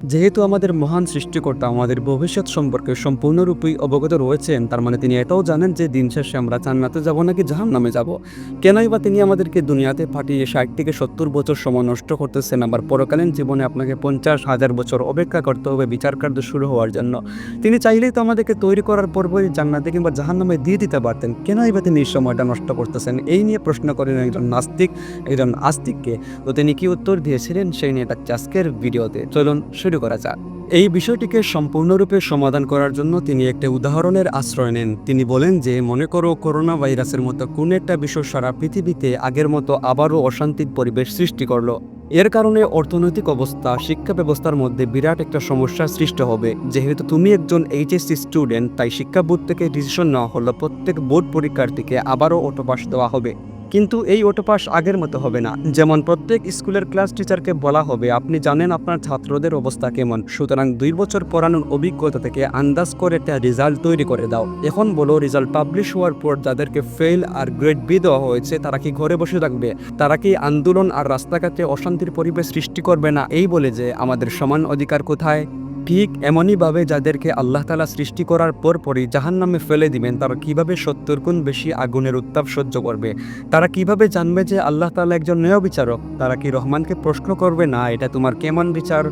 যেহেতু আমাদের মহান সৃষ্টিকর্তা আমাদের ভবিষ্যৎ সম্পর্কে সম্পূর্ণরূপে অবগত রয়েছেন, তার মানে তিনি এটাও জানেন যে দিন শেষে আমরা জান্নাতে যাব নাকি জাহান নামে যাব। কেনই বা তিনি আমাদেরকে দুনিয়াতে পাঠিয়ে ষাট থেকে সত্তর বছর সময় নষ্ট করতেছেন, আবার পরকালীন জীবনে আপনাকে পঞ্চাশ হাজার বছর অপেক্ষা করতে হবে বিচার কার্য শুরু হওয়ার জন্য। তিনি চাইলেই তো আমাদেরকে তৈরি করার পর্বই জান্নাতে কিংবা জাহান নামে দিয়ে দিতে পারতেন। কেনই বা তিনি এই সময়টা নষ্ট করতেছেন? এই নিয়ে প্রশ্ন করেন একজন নাস্তিক, একজন আস্তিককে। তো তিনি কি উত্তর দিয়েছিলেন? সেই নিয়ে থাকছে আজকের ভিডিওতে। চলুন শুরু করা যাক। এই বিষয়টিকে সম্পূর্ণরূপে সমাধান করার জন্য তিনি একটা উদাহরণের আশ্রয় নেন। তিনি বলেন যে, মনে করো করোনা ভাইরাসের মতো কোন একটা বিষয় সারা পৃথিবীতে আগের মতো আবারও অশান্তির পরিবেশ সৃষ্টি করল। এর কারণে অর্থনৈতিক অবস্থা, শিক্ষা ব্যবস্থার মধ্যে বিরাট একটা সমস্যার সৃষ্টি হবে। যেহেতু তুমি একজন এইচএসসি স্টুডেন্ট, তাই শিক্ষা বোর্ড থেকে ডিসিশন নেওয়া হলো প্রত্যেক বোর্ড পরীক্ষার্থীকে আবারও অটোপাস দেওয়া হবে। কিন্তু এই অটোপাস আগের মতো হবে না। যেমন প্রত্যেক স্কুলের ক্লাস টিচারকে বলা হবে, আপনি জানেন আপনার ছাত্রদের অবস্থা কেমন। সুতরাং দুই বছর পড়ানোর অভিজ্ঞতা থেকে আন্দাজ করে একটা রেজাল্ট তৈরি করে দাও। এখন বলো রেজাল্ট পাবলিশ হওয়ার পর যাদেরকে ফেল আর গ্রেড বি দেওয়া হয়েছে, তারা কি ঘরে বসে থাকবে? তারা কি আন্দোলন আর রাস্তাঘাটে অশান্তির পরিবেশ সৃষ্টি করবে না? এই বলে যে, আমাদের সমান অধিকার কোথায়? ঠিক এমনইভাবে যাদেরকে আল্লাহ তালা সৃষ্টি করার পরপরই জাহান নামে ফেলে দিবেন, তারা কীভাবে সত্তর গুণ বেশি আগুনের উত্তাপ সহ্য করবে? তারা কীভাবে জানবে যে আল্লাহ তালা একজন ন্যায় বিচারক তারা কি রহমানকে প্রশ্ন করবে, না, এটা তোমার কেমন বিচার?